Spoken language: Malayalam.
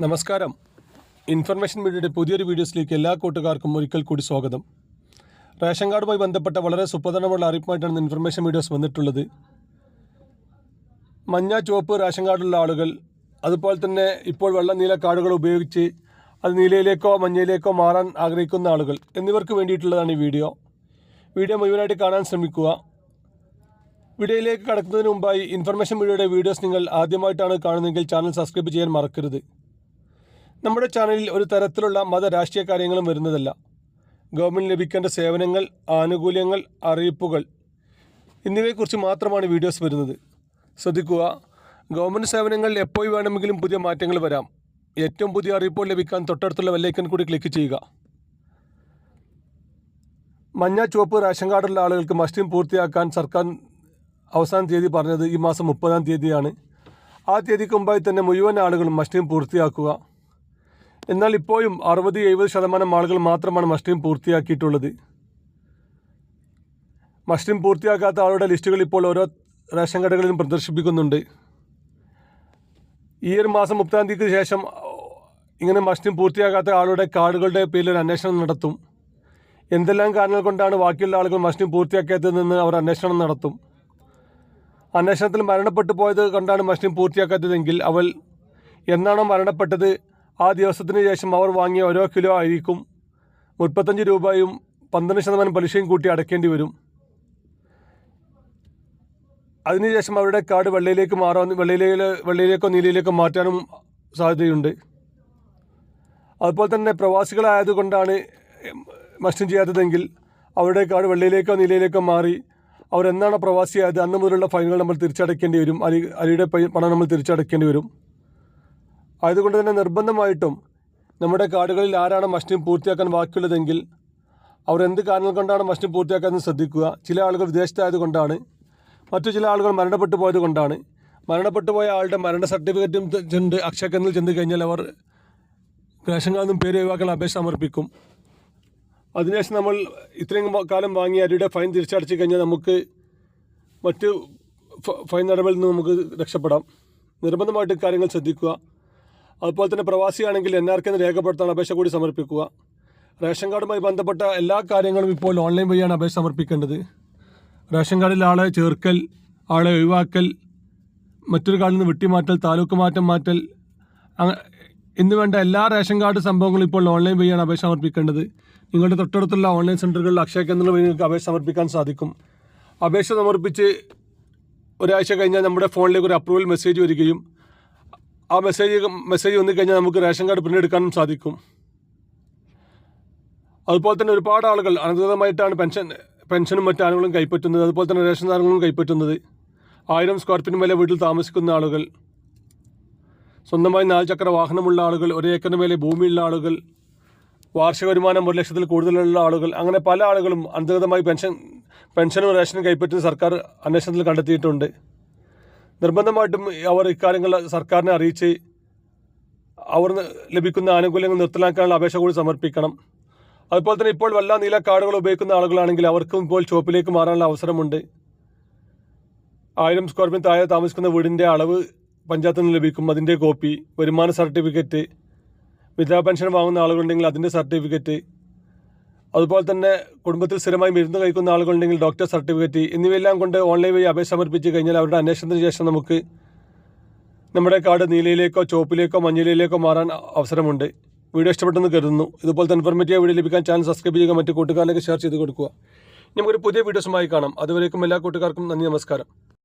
നമസ്കാരം. ഇൻഫർമേഷൻ മീഡിയയുടെ പുതിയൊരു വീഡിയോസിലേക്ക് എല്ലാ കൂട്ടുകാർക്കും ഒരിക്കൽ കൂടി സ്വാഗതം. റേഷൻ കാർഡുമായി ബന്ധപ്പെട്ട വളരെ സുപ്രധാനമുള്ള അറിയിപ്പുമായിട്ടാണ് ഇന്ന് ഇൻഫർമേഷൻ വീഡിയോസ് വന്നിട്ടുള്ളത്. മഞ്ഞ ചുവപ്പ് റേഷൻ കാർഡുള്ള ആളുകൾ അതുപോലെ തന്നെ ഇപ്പോൾ വെള്ള നീല കാർഡുകൾ ഉപയോഗിച്ച് അത് നീലയിലേക്കോ മഞ്ഞയിലേക്കോ മാറാൻ ആഗ്രഹിക്കുന്ന ആളുകൾ എന്നിവർക്ക് വേണ്ടിയിട്ടുള്ളതാണ് ഈ വീഡിയോ. വീഡിയോ മുഴുവനായിട്ട് കാണാൻ ശ്രമിക്കുക. വീഡിയോയിലേക്ക് കടക്കുന്നതിന് മുമ്പായി ഇൻഫർമേഷൻ വീഡിയോയുടെ വീഡിയോസ് നിങ്ങൾ ആദ്യമായിട്ടാണ് കാണുന്നതെങ്കിൽ ചാനൽ സബ്സ്ക്രൈബ് ചെയ്യാൻ മറക്കരുത്. നമ്മുടെ ചാനലിൽ ഒരു തരത്തിലുള്ള മത രാഷ്ട്രീയ കാര്യങ്ങളും വരുന്നതല്ല. ഗവൺമെന്റ് ലഭിക്കേണ്ട സേവനങ്ങൾ ആനുകൂല്യങ്ങൾ അറിയിപ്പുകൾ എന്നിവയെക്കുറിച്ച് മാത്രമാണ് വീഡിയോസ് വരുന്നത്. ശ്രദ്ധിക്കുക ഗവൺമെന്റ് സേവനങ്ങളിൽ എപ്പോൾ വേണമെങ്കിലും പുതിയ മാറ്റങ്ങൾ വരാം. ഏറ്റവും പുതിയ അറിയിപ്പുകൾ ലഭിക്കാൻ തൊട്ടടുത്തുള്ള വെല്ലൈക്കൻ കൂടി ക്ലിക്ക് ചെയ്യുക. മഞ്ഞ ചുവപ്പ് റേഷൻ കാർഡുള്ള ആളുകൾക്ക് മസ്റ്റിംഗ് പൂർത്തിയാക്കാൻ സർക്കാർ അവസാന തീയതി പറഞ്ഞത് ഈ മാസം മുപ്പതാം തീയതിയാണ്. ആ തീയതിക്ക് മുമ്പായി തന്നെ മുഴുവൻ ആളുകളും മസ്റ്റിംഗ് പൂർത്തിയാക്കുക. എന്നാൽ ഇപ്പോഴും അറുപത് എഴുപത് ശതമാനം ആളുകൾ മാത്രമാണ് മസ്റ്റീം പൂർത്തിയാക്കിയിട്ടുള്ളത്. മസ്റ്റീം പൂർത്തിയാക്കാത്ത ആളുടെ ലിസ്റ്റുകൾ ഇപ്പോൾ ഓരോ റേഷൻ കടകളിലും പ്രദർശിപ്പിക്കുന്നുണ്ട്. ഈ ഒരു മാസം മുപ്പതാം തീയതിക്ക് ശേഷം ഇങ്ങനെ മസ്റ്റീം പൂർത്തിയാകാത്ത ആളുടെ കാർഡുകളുടെ പേരിൽ ഒരു അന്വേഷണം നടത്തും. എന്തെല്ലാം കാരണങ്ങൾ കൊണ്ടാണ് ബാക്കിയുള്ള ആളുകൾ മസ്റ്റിംഗ് പൂർത്തിയാക്കാത്തതെന്ന് അവർ അന്വേഷണം നടത്തും. അന്വേഷണത്തിൽ മരണപ്പെട്ടു പോയത് കൊണ്ടാണ് മസ്റ്റിംഗ് പൂർത്തിയാക്കാത്തതെങ്കിൽ അവൾ എന്നാണോ മരണപ്പെട്ടത്? ആ ദിവസത്തിന് ശേഷം അവർ വാങ്ങിയ ഓരോ കിലോ അരിക്കും മുപ്പത്തഞ്ച് രൂപയും പന്ത്രണ്ട് ശതമാനം പലിശയും കൂട്ടി അടയ്ക്കേണ്ടി വരും. അതിനുശേഷം അവരുടെ കാർഡ് വെള്ളയിലേക്ക് മാറാൻ വെള്ളയിലേക്ക് വെള്ളയിലേക്കോ നീലയിലേക്കോ മാറ്റാനും സാധ്യതയുണ്ട്. അതുപോലെ തന്നെ പ്രവാസികളായതുകൊണ്ടാണ് മസ്റ്റും ചെയ്യാത്തതെങ്കിൽ അവരുടെ കാർഡ് വെള്ളയിലേക്കോ നീലയിലേക്കോ മാറി അവരെന്നാണോ പ്രവാസിയായത് അന്ന് മുതലുള്ള ഫൈനുകൾ നമ്മൾ തിരിച്ചടയ്ക്കേണ്ടി വരും. അരി അരിയുടെ പണം നമ്മൾ തിരിച്ചടയ്ക്കേണ്ടി വരും. ആയതുകൊണ്ട് തന്നെ നിർബന്ധമായിട്ടും നമ്മുടെ കാർഡുകളിൽ ആരാണ് മസ്റ്റിംഗ് പൂർത്തിയാക്കാൻ ബാക്കിയുള്ളതെങ്കിൽ അവർ എന്ത് കാരണങ്ങൾ കൊണ്ടാണ് മസ്റ്റിംഗ് പൂർത്തിയാക്കാൻ ശ്രദ്ധിക്കുക. ചില ആളുകൾ വിദേശത്തായതുകൊണ്ടാണ്. മറ്റു ചില ആളുകൾ മരണപ്പെട്ടു പോയത് കൊണ്ടാണ് മരണപ്പെട്ടു പോയ ആളുടെ മരണ സർട്ടിഫിക്കറ്റും ചെന്ന് അക്ഷയ കേന്ദ്രത്തിൽ ചെന്ന് കഴിഞ്ഞാൽ അവർ റേഷൻ കാർഡും പേര് ഒഴിവാക്കാൻ അപേക്ഷ സമർപ്പിക്കും. അതിനുശേഷം നമ്മൾ ഇത്രയും കാലം വാങ്ങിയ അരിയുടെ ഫൈൻ തിരിച്ചടച്ചു കഴിഞ്ഞാൽ നമുക്ക് മറ്റ് ഫൈൻ നടപടിയിൽ നിന്ന് നമുക്ക് രക്ഷപ്പെടാം. നിർബന്ധമായിട്ട് കാര്യങ്ങൾ ശ്രദ്ധിക്കുക. അതുപോലെ തന്നെ പ്രവാസിയാണെങ്കിൽ എൻ ആർ കെന്ന് രേഖപ്പെടുത്താൻ അപേക്ഷ കൂടി സമർപ്പിക്കുക. റേഷൻ കാർഡുമായി ബന്ധപ്പെട്ട എല്ലാ കാര്യങ്ങളും ഇപ്പോൾ ഓൺലൈൻ വഴിയാണ് അപേക്ഷ സമർപ്പിക്കേണ്ടത്. റേഷൻ കാർഡിൽ ആളെ ചേർക്കൽ ആളെ ഒഴിവാക്കൽ മറ്റൊരു കാർഡിൽ നിന്ന് വെട്ടിമാറ്റൽ താലൂക്ക് മാറ്റം മാറ്റൽ ഇന്ന് വേണ്ട എല്ലാ റേഷൻ കാർഡ് സംഭവങ്ങളും ഇപ്പോൾ ഓൺലൈൻ വഴിയാണ് അപേക്ഷ സമർപ്പിക്കേണ്ടത്. നിങ്ങളുടെ തൊട്ടടുത്തുള്ള ഓൺലൈൻ സെന്ററുകളിൽ അക്ഷയ കേന്ദ്രങ്ങൾ വഴി നിങ്ങൾക്ക് അപേക്ഷ സമർപ്പിക്കാൻ സാധിക്കും. അപേക്ഷ സമർപ്പിച്ച് ഒരാഴ്ച കഴിഞ്ഞാൽ നമ്മുടെ ഫോണിലേക്ക് ഒരു അപ്രൂവൽ മെസ്സേജ് വരികയും ആ മെസ്സേജ് മെസ്സേജ് വന്നു കഴിഞ്ഞാൽ നമുക്ക് റേഷൻ കാർഡ് പ്രിന്റ് എടുക്കാനും സാധിക്കും. അതുപോലെ തന്നെ ഒരുപാട് ആളുകൾ അനധികൃതമായിട്ടാണ് പെൻഷൻ പെൻഷനും മറ്റു ആനുകളും കൈപ്പറ്റുന്നത്. അതുപോലെ തന്നെ റേഷൻ സാധനങ്ങളും കൈപ്പറ്റുന്നത്. ആയിരം സ്ക്വയർ ഫീറ്റ് മേലെ വീട്ടിൽ താമസിക്കുന്ന ആളുകൾ സ്വന്തമായി നാല് ചക്ര വാഹനമുള്ള ആളുകൾ ഒരു ഏക്കറിന് മേലെ ഭൂമിയുള്ള ആളുകൾ വാർഷിക വരുമാനം ഒരു ലക്ഷത്തിൽ കൂടുതലുള്ള ആളുകൾ അങ്ങനെ പല ആളുകളും അനധികൃതമായി പെൻഷൻ പെൻഷനും റേഷനും കൈപ്പറ്റുന്ന സർക്കാർ അന്വേഷണത്തിൽ കണ്ടെത്തിയിട്ടുണ്ട്. നിർബന്ധമായിട്ടും അവർ ഇക്കാര്യങ്ങൾ സർക്കാരിനെ അറിയിച്ച് അവർ ലഭിക്കുന്ന ആനുകൂല്യങ്ങൾ നിർത്തലാക്കാനുള്ള അപേക്ഷ കൂടി സമർപ്പിക്കണം. അതുപോലെ തന്നെ ഇപ്പോൾ വല്ല നീല കാർഡുകൾ ഉപയോഗിക്കുന്ന ആളുകളാണെങ്കിൽ അവർക്കും ഇപ്പോൾ ഷോപ്പിലേക്ക് മാറാനുള്ള അവസരമുണ്ട്. ആയിരം സ്ക്വയർ ഫീറ്റ് താഴെ താമസിക്കുന്ന വീടിന്റെ അളവ് പഞ്ചായത്തിൽ നിന്ന് ലഭിക്കും. അതിന്റെ കോപ്പി വരുമാന സർട്ടിഫിക്കറ്റ് വിധവാ പെൻഷൻ വാങ്ങുന്ന ആളുകളുണ്ടെങ്കിൽ അതിന്റെ സർട്ടിഫിക്കറ്റ് അതുപോലെ തന്നെ കുടുംബത്തിൽ സ്ഥിരമായി മരുന്ന് കഴിക്കുന്ന ആളുകളുണ്ടെങ്കിൽ ഡോക്ടർ സർട്ടിഫിക്കറ്റ് എന്നിവയെല്ലാം കൊണ്ട് ഓൺലൈൻ വഴി അപേക്ഷ സമർപ്പിച്ച് കഴിഞ്ഞാൽ അവരുടെ അന്വേഷണത്തിന് ശേഷം നമുക്ക് നമ്മുടെ കാർഡ് നീലയിലേക്കോ ചുവപ്പിലേക്കോ മഞ്ഞയിലേക്കോ മാറാൻ അവസരമുണ്ട്. വീഡിയോ ഇഷ്ടപ്പെട്ടെന്ന് കരുതുന്നു. ഇതുപോലത്തെ ഇൻഫോർമേറ്റീവ് വീഡിയോ ലഭിക്കാൻ ചാനൽ സബ്സ്ക്രൈബ് ചെയ്യുക മറ്റു കൂട്ടുകാരിലേക്ക് ഷെയർ ചെയ്ത് കൊടുക്കുക. നമുക്കൊരു പുതിയ വീഡിയോസുമായി കാണാം. അതുവരേക്കും എല്ലാ കൂട്ടുകാർക്കും നന്ദി നമസ്കാരം.